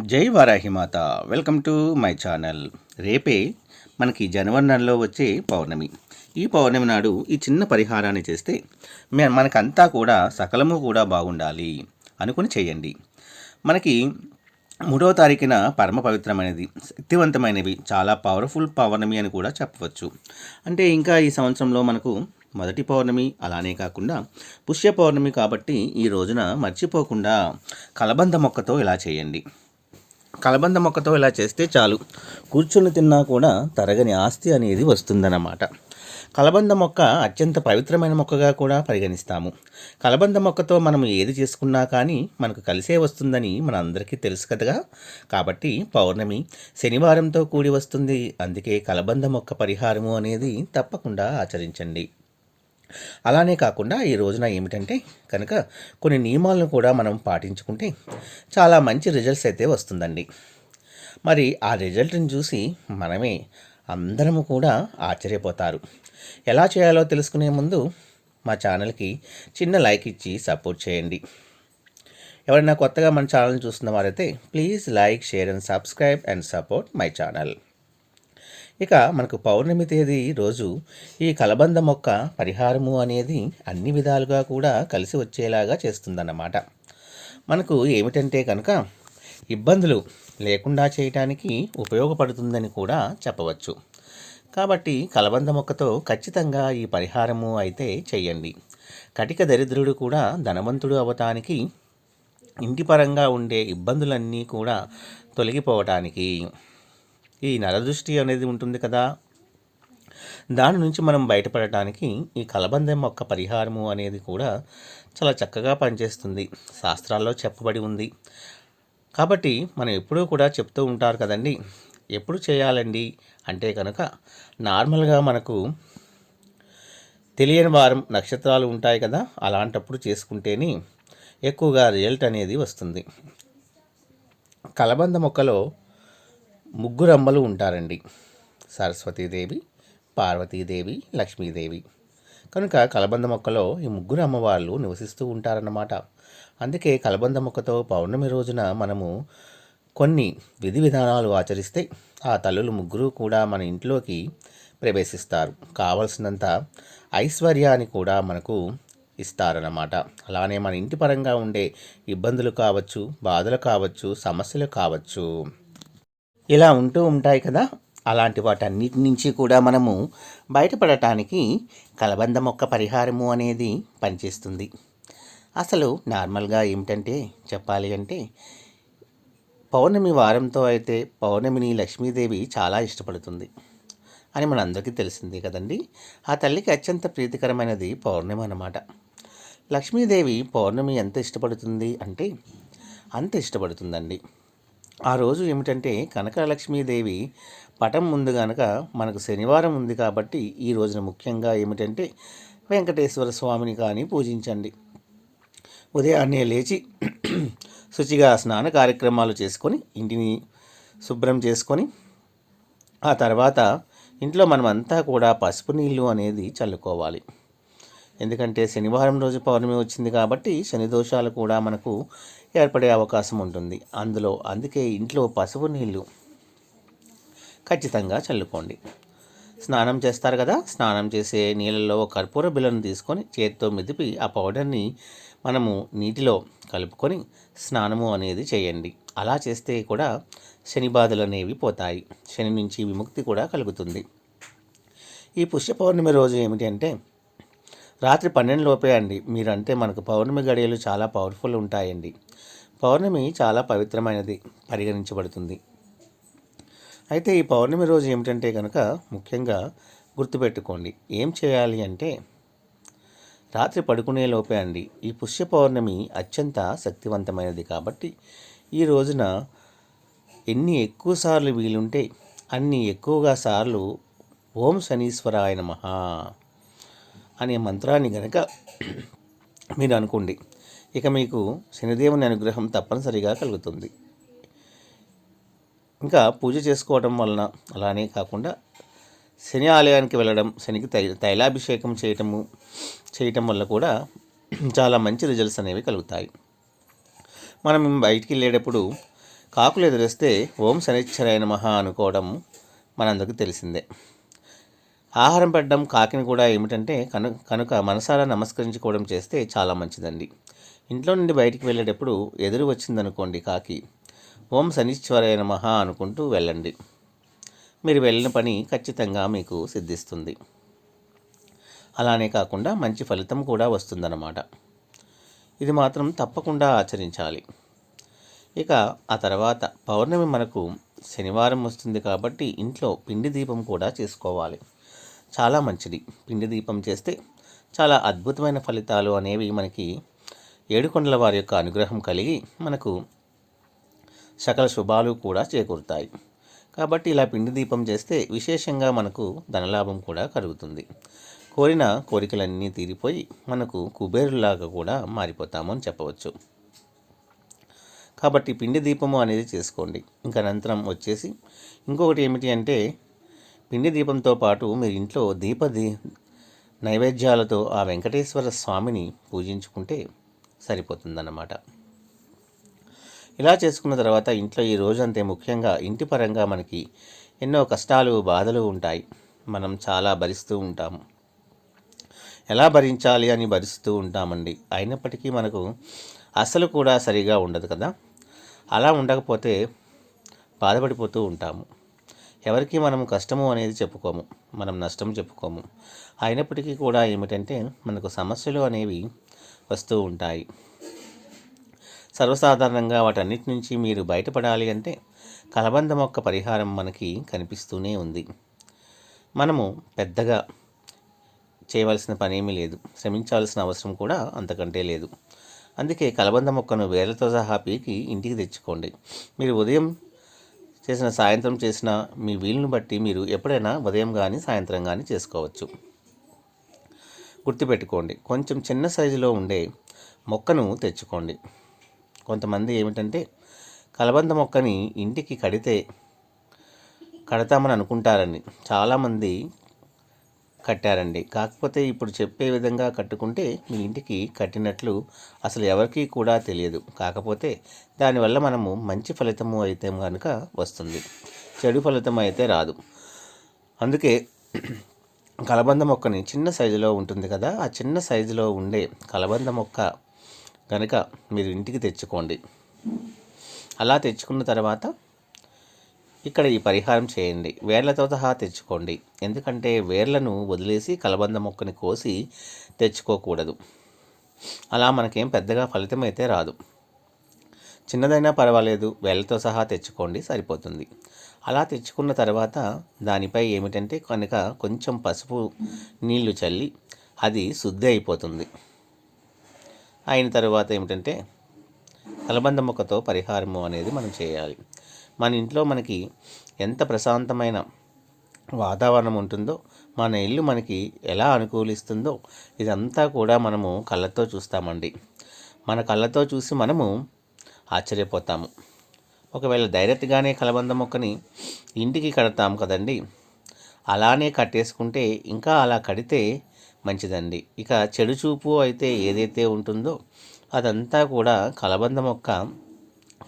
జై Varahimata welcome to my channel. రేపే మనకి జనవరి నెలలో వచ్చే పౌర్ణమి. ఈ పౌర్ణమి నాడు ఈ చిన్న పరిహారాన్ని చేస్తే మే- మనకంతా కూడా సకలము కూడా బాగుండాలి అనుకుని చేయండి. మనకి మూడవ తారీఖున పరమ పవిత్రమైనది శక్తివంతమైనవి చాలా పవర్ఫుల్ పౌర్ణమి అని కూడా చెప్పవచ్చు. అంటే ఇంకా ఈ సంవత్సరంలో మనకు మొదటి పౌర్ణమి అలానే కాకుండా పుష్య పౌర్ణమి కాబట్టి ఈ రోజున మర్చిపోకుండా కలబంద మొక్కతో ఇలా చేయండి. కలబంద మొక్కతో ఇలా చేస్తే చాలు. కూర్చుని తిన్నా కూడా తరగని ఆస్తి అనేది వస్తుందన్నమాట. కలబంద మొక్క అత్యంత పవిత్రమైన మొక్కగా కూడా పరిగణిస్తాము. కలబంద మొక్కతో మనం ఏది చేసుకున్నా కానీ మనకు కలిసే వస్తుందని మనందరికీ తెలుసు కదగా కాబట్టి పౌర్ణమి శనివారంతో కూడి వస్తుంది. అందుకే కలబంద మొక్క పరిహారము అనేది తప్పకుండా ఆచరించండి. అలానే కాకుండా ఈ రోజున ఏమిటంటే కనుక కొన్ని నియమాలను కూడా మనం పాటించుకుంటే చాలా మంచి రిజల్ట్స్ అయితే వస్తుందండి. మరి ఆ రిజల్ట్ని చూసి మనమే అందరము కూడా ఆశ్చర్యపోతారు. ఎలా చేయాలో తెలుసుకునే ముందు మా ఛానల్కి చిన్న లైక్ ఇచ్చి సపోర్ట్ చేయండి. ఎవరైనా కొత్తగా మన ఛానల్ చూస్తున్న వారైతే please like share and subscribe and support my channel. ఇక మనకు పౌర్ణమి తేదీ రోజు ఈ కలబంద మొక్క పరిహారము అనేది అన్ని విధాలుగా కూడా కలిసి వచ్చేలాగా చేస్తుందన్నమాట. మనకు ఏమిటంటే కనుక ఇబ్బందులు లేకుండా చేయటానికి ఉపయోగపడుతుందని కూడా చెప్పవచ్చు. కాబట్టి కలబంద మొక్కతో ఖచ్చితంగా ఈ పరిహారము అయితే చేయండి. కటిక దరిద్రుడు కూడా ధనవంతుడు అవటానికి ఇంటి పరంగా ఉండే ఇబ్బందులన్నీ కూడా తొలగిపోవటానికి ఈ నరదృష్టి అనేది ఉంటుంది కదా. దాని నుంచి మనం బయటపడటానికి ఈ కలబందం మొక్క పరిహారము అనేది కూడా చాలా చక్కగా పనిచేస్తుంది. శాస్త్రాల్లో చెప్పబడి ఉంది. కాబట్టి మనం ఎప్పుడూ కూడా చెప్తూ ఉంటారు కదండి ఎప్పుడు చేయాలండి? అంటే కనుక నార్మల్గా మనకు తెలియని వారం నక్షత్రాలు ఉంటాయి కదా అలాంటప్పుడు చేసుకుంటేనే ఎక్కువగా రిజల్ట్ అనేది వస్తుంది. కలబంద మొక్కలో ముగ్గురు అమ్మలు ఉంటారండి. సరస్వతీదేవి పార్వతీదేవి లక్ష్మీదేవి. కనుక కలబంద మొక్కలో ఈ ముగ్గురు అమ్మవార్లు నివసిస్తూ ఉంటారన్నమాట. అందుకే కలబంద మొక్కతో పౌర్ణమి రోజున మనము కొన్ని విధి విధానాలు ఆచరిస్తే ఆ తల్లులు ముగ్గురు కూడా మన ఇంట్లోకి ప్రవేశిస్తారు. కావలసినంత ఐశ్వర్యాన్ని కూడా మనకు ఇస్తారన్నమాట. అలానే మన ఇంటి పరంగా ఉండే ఇబ్బందులు కావచ్చు బాధలు కావచ్చు సమస్యలు కావచ్చు. ఇలా ఉంటూ ఉంటాయి కదా. అలాంటి వాటన్నిటి నుంచి కూడా మనము బయటపడటానికి కలబంద మొక్క పరిహారము అనేది పనిచేస్తుంది. అసలు నార్మల్గా ఏమిటంటే చెప్పాలి అంటే పౌర్ణమి వారంతో అయితే పౌర్ణమిని లక్ష్మీదేవి చాలా ఇష్టపడుతుంది అని మనందరికీ తెలిసిందే కదండి. ఆ తల్లికి అత్యంత ప్రీతికరమైనది పౌర్ణమి అన్నమాట. లక్ష్మీదేవి పౌర్ణమి ఎంత ఇష్టపడుతుంది అంటే అంత ఇష్టపడుతుందండి. ఆ రోజు ఏమిటంటే కనకలక్ష్మీదేవి పటం ముందు కనుక మనకు శనివారం ఉంది కాబట్టి ఈ రోజున ముఖ్యంగా ఏమిటంటే వెంకటేశ్వర స్వామిని కానీ పూజించండి. ఉదయాన్నే లేచి శుచిగా స్నాన కార్యక్రమాలు చేసుకొని ఇంటిని శుభ్రం చేసుకొని ఆ తర్వాత ఇంట్లో మనమంతా కూడా పసుపు నీళ్ళు అనేది చల్లుకోవాలి. ఎందుకంటే శనివారం రోజు పౌర్ణమి వచ్చింది కాబట్టి శని దోషాలు కూడా మనకు ఏర్పడే అవకాశం ఉంటుంది. అందులో అందుకే ఇంట్లో పసుపు నీళ్ళు ఖచ్చితంగా చల్లుకోండి. స్నానం చేస్తారు కదా స్నానం చేసే నీళ్ళలో కర్పూర బిళ్ళను తీసుకొని చేతితో మెదిపి ఆ పౌడర్ని మనము నీటిలో కలుపుకొని స్నానము అనేది చేయండి. అలా చేస్తే కూడా శని బాధలు అనేవి పోతాయి. శని నుంచి విముక్తి కూడా కలుగుతుంది. ఈ పుష్య పౌర్ణమి రోజు ఏమిటి అంటే రాత్రి పన్నెండు లోపే అండి. మీరంటే మనకు పౌర్ణమి గడియలు చాలా పవర్ఫుల్ ఉంటాయండి. పౌర్ణమి చాలా పవిత్రమైనది పరిగణించబడుతుంది. అయితే ఈ పౌర్ణమి రోజు ఏమిటంటే కనుక ముఖ్యంగా గుర్తుపెట్టుకోండి. ఏం చేయాలి అంటే రాత్రి పడుకునే లోపే అండి. ఈ పుష్య పౌర్ణమి అత్యంత శక్తివంతమైనది కాబట్టి ఈ రోజున ఎన్ని ఎక్కువ సార్లు వీలుంటే అన్ని ఎక్కువగా సార్లు ఓం శనీశ్వరాయ నమ అనే మంత్రాన్ని గనక మీరు అనుకోండి ఇక మీకు శనిదేవుని అనుగ్రహం తప్పనిసరిగా కలుగుతుంది. ఇంకా పూజ చేసుకోవడం వలన అలానే కాకుండా శని ఆలయానికి వెళ్ళడం శనికి తై తైలాభిషేకం చేయటము చేయటం వల్ల కూడా చాలా మంచి రిజల్ట్స్ అనేవి కలుగుతాయి. మనం బయటికి వెళ్ళేటప్పుడు కాకులు ఎదురేస్తే ఓం శనిశ్చరాయ మహా అనుకోవడం మనందరికీ తెలిసిందే. ఆహారం పెట్టడం కాకిని కూడా ఏమిటంటే కను కనుక మనసారా నమస్కరించుకోవడం చేస్తే చాలా మంచిదండి. ఇంట్లో నుండి బయటికి వెళ్ళేటప్పుడు ఎదురు వచ్చిందనుకోండి కాకి ఓం శనిశ్వరాయ నమః అనుకుంటూ వెళ్ళండి. మీరు వెళ్ళిన పని ఖచ్చితంగా మీకు సిద్ధిస్తుంది. అలానే కాకుండా మంచి ఫలితం కూడా వస్తుందన్నమాట. ఇది మాత్రం తప్పకుండా ఆచరించాలి. ఇక ఆ తర్వాత పౌర్ణమి మనకు శనివారం వస్తుంది కాబట్టి ఇంట్లో పిండి దీపం కూడా చేసుకోవాలి. చాలా మంచిది. పిండి దీపం చేస్తే చాలా అద్భుతమైన ఫలితాలు అనేవి మనకి ఏడుకొండల వారి యొక్క అనుగ్రహం కలిగి మనకు సకల శుభాలు కూడా చేకూరుతాయి. కాబట్టి ఇలా పిండి దీపం చేస్తే విశేషంగా మనకు ధనలాభం కూడా కలుగుతుంది. కోరిన కోరికలన్నీ తీరిపోయి మనకు కుబేరులాగా కూడా మారిపోతాము అని చెప్పవచ్చు. కాబట్టి పిండి దీపము అనేది చేసుకోండి. ఇంకా అనంతరం వచ్చేసి ఇంకొకటి ఏమిటి అంటే పిండి దీపంతో పాటు మీరు ఇంట్లో దీప దీ నైవేద్యాలతో ఆ వెంకటేశ్వర స్వామిని పూజించుకుంటే సరిపోతుందన్నమాట. ఇలా చేసుకున్న తర్వాత ఇంట్లో ఈ రోజంతే ముఖ్యంగా ఇంటి పరంగా మనకి ఎన్నో కష్టాలు బాధలు ఉంటాయి. మనం చాలా భరిస్తూ ఉంటాము ఎలా భరించాలి అని భరిస్తూ ఉంటామండి. అయినప్పటికీ మనకు అసలు కూడా సరిగా ఉండదు కదా. అలా ఉండకపోతే బాధపడిపోతూ ఉంటాము. ఎవరికి మనం కష్టము అనేది చెప్పుకోము మనం నష్టం చెప్పుకోము. అయినప్పటికీ కూడా ఏమిటంటే మనకు సమస్యలు అనేవి వస్తూ ఉంటాయి. సర్వసాధారణంగా వాటన్నిటి నుంచి మీరు బయటపడాలి అంటే కలబంద మొక్క పరిహారం మనకి కనిపిస్తూనే ఉంది. మనము పెద్దగా చేయవలసిన పనేమీ లేదు. శ్రమించాల్సిన అవసరం కూడా అంతకంటే లేదు. అందుకే కలబంద మొక్కను వేర్లతో సహా పీకి ఇంటికి తెచ్చుకోండి. మీరు ఉదయం చేసిన సాయంత్రం చేసిన మీ వీలును బట్టి మీరు ఎప్పుడైనా ఉదయం కానీ సాయంత్రం కానీ చేసుకోవచ్చు. గుర్తుపెట్టుకోండి కొంచెం చిన్న సైజులో ఉండే మొక్కను తెచ్చుకోండి. కొంతమంది ఏమిటంటే కలబంద మొక్కని ఇంటికి కడితే కడతామని అనుకుంటారని. చాలామంది కట్టారండి. కాకపోతే ఇప్పుడు చెప్పే విధంగా కట్టుకుంటే మీ ఇంటికి కట్టినట్లు అసలు ఎవరికీ కూడా తెలియదు. కాకపోతే దానివల్ల మనము మంచి ఫలితము అయితే కనుక వస్తుంది. చెడు ఫలితం అయితే రాదు. అందుకే కలబంద మొక్కని చిన్న సైజులో ఉంటుంది కదా ఆ చిన్న సైజులో ఉండే కలబంద మొక్క కనుక మీరు ఇంటికి తెచ్చుకోండి. అలా తెచ్చుకున్న తర్వాత ఇక్కడ ఈ పరిహారం చేయండి. వేర్లతో సహా తెచ్చుకోండి. ఎందుకంటే వేర్లను వదిలేసి కలబంద మొక్కని కోసి తెచ్చుకోకూడదు. అలా మనకేం పెద్దగా ఫలితం అయితే రాదు. చిన్నదైనా పర్వాలేదు. వేళ్ళతో సహా తెచ్చుకోండి. సరిపోతుంది. అలా తెచ్చుకున్న తర్వాత దానిపై ఏమిటంటే కనుక కొంచెం పసుపు నీళ్ళు చల్లి అది శుద్ధి అయిపోతుంది. అయిన తర్వాత ఏమిటంటే కలబంద మొక్కతో పరిహారము అనేది మనం చేయాలి. మన ఇంట్లో మనకి ఎంత ప్రశాంతమైన వాతావరణం ఉంటుందో మన ఇల్లు మనకి ఎలా అనుకూలిస్తుందో ఇదంతా కూడా మనము కళ్ళతో చూస్తామండి. మన కళ్ళతో చూసి మనము ఆశ్చర్యపోతాము. ఒకవేళ డైరెక్ట్గానే కలబంద మొక్కని ఇంటికి కడతాం కదండి అలానే కట్టేసుకుంటే ఇంకా అలా కడితే మంచిదండి. ఇక చెడు చూపు అయితే ఏదైతే ఉంటుందో అదంతా కూడా కలబంద మొక్క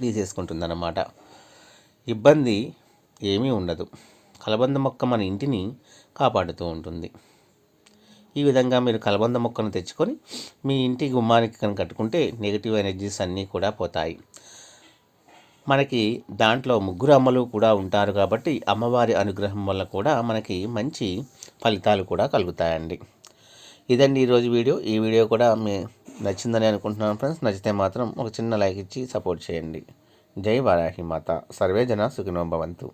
తీసేసుకుంటుందన్నమాట. ఇబ్బంది ఏమీ ఉండదు. కలబంద మొక్క మన ఇంటిని కాపాడుతూ ఉంటుంది. ఈ విధంగా మీరు కలబంద మొక్కను తెచ్చుకొని మీ ఇంటి గుమ్మానికి కనుక కట్టుకుంటే నెగిటివ్ ఎనర్జీస్ అన్నీ కూడా పోతాయి. మనకి దాంట్లో ముగ్గురు అమ్మలు కూడా ఉంటారు కాబట్టి అమ్మవారి అనుగ్రహం వల్ల కూడా మనకి మంచి ఫలితాలు కూడా కలుగుతాయండి. ఇదండి ఈరోజు వీడియో. ఈ వీడియో కూడా మీ నచ్చిందని అనుకుంటున్నాను ఫ్రెండ్స్. నచ్చితే మాత్రం ఒక చిన్న లైక్ ఇచ్చి సపోర్ట్ చేయండి. జై వారాహి మాత సర్వే జన సుఖినో భవంతు